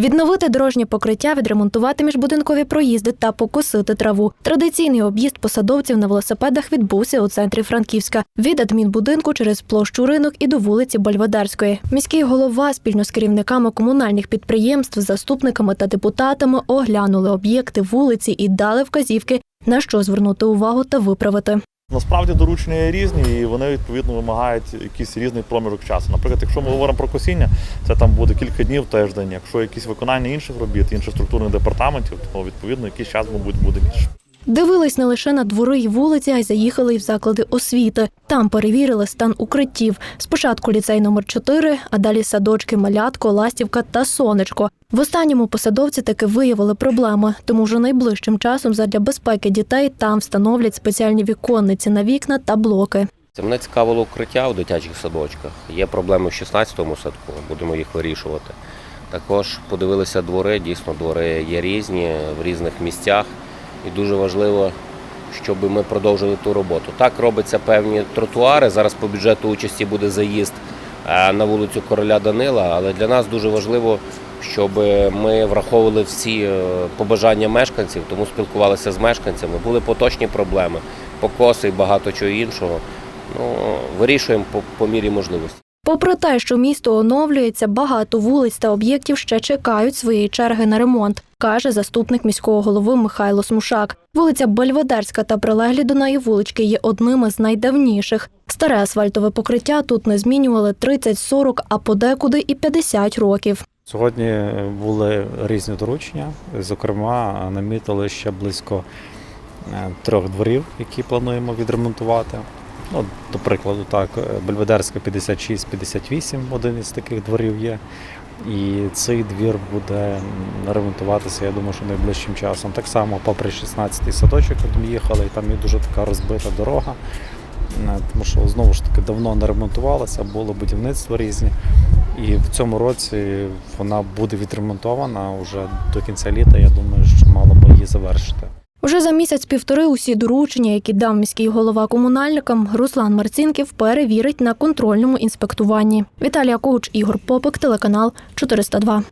Відновити дорожнє покриття, відремонтувати міжбудинкові проїзди та покосити траву. Традиційний об'їзд посадовців на велосипедах відбувся у центрі Франківська від адмінбудинку через площу ринок і до вулиці Бальвадарської. Міський голова спільно з керівниками комунальних підприємств, заступниками та депутатами оглянули об'єкти вулиці і дали вказівки, на що звернути увагу та виправити. Насправді доручення різні, і вони відповідно вимагають якийсь різний проміжок часу. Наприклад, якщо ми говоримо про косіння, це там буде кілька днів тиждень. Якщо якісь виконання інших робіт, інших структурних департаментів, то відповідно якийсь час, мабуть, буде більше. Дивились не лише на двори й вулиці, а й заїхали й в заклади освіти. Там перевірили стан укриттів. Спочатку ліцей номер 4, а далі садочки Малятко, Ластівка та Сонечко. В останньому посадовці таки виявили проблеми, тому вже найближчим часом задля безпеки дітей там встановлять спеціальні віконниці на вікна та блоки. Це мене цікавило укриття у дитячих садочках. Є проблеми в 16-му садку, будемо їх вирішувати. Також подивилися двори, дійсно двори є різні в різних місцях. І дуже важливо, щоб ми продовжили ту роботу. Так робиться певні тротуари. Зараз по бюджету участі буде заїзд е, на вулицю Короля Данила, але для нас дуже важливо, щоб ми враховували всі е, побажання мешканців, тому спілкувалися з мешканцями. Були поточні проблеми, покоси і багато чого іншого. Ну, вирішуємо по, по мірі можливості. Попри те, що місто оновлюється, багато вулиць та об'єктів ще чекають своєї черги на ремонт, каже заступник міського голови Михайло Смушак. Вулиця Бельведерська та прилеглі до неї вулички є одними з найдавніших. Старе асфальтове покриття тут не змінювали 30-40, а подекуди і 50 років. Сьогодні були різні доручення. Зокрема, намітили ще близько е, трьох дворів, які плануємо відремонтувати. Ну, до прикладу, так, Бельведерська 56-58, один із таких дворів є. І цей двір буде ремонтуватися, я думаю, що найближчим часом. Так само, попри 16-й садочок, ми їхали, і там є дуже така розбита дорога. Е, Тому що знову ж таки давно не ремонтувалася, було будівництво різні. І в цьому році вона буде відремонтована вже до кінця літа. Я думаю, що мало би її завершити. Вже за місяць-півтори усі доручення, які дав міський голова комунальникам, Руслан Марцінків перевірить на контрольному інспектуванні. Віталія Коуч, Ігор Попик, телеканал 402.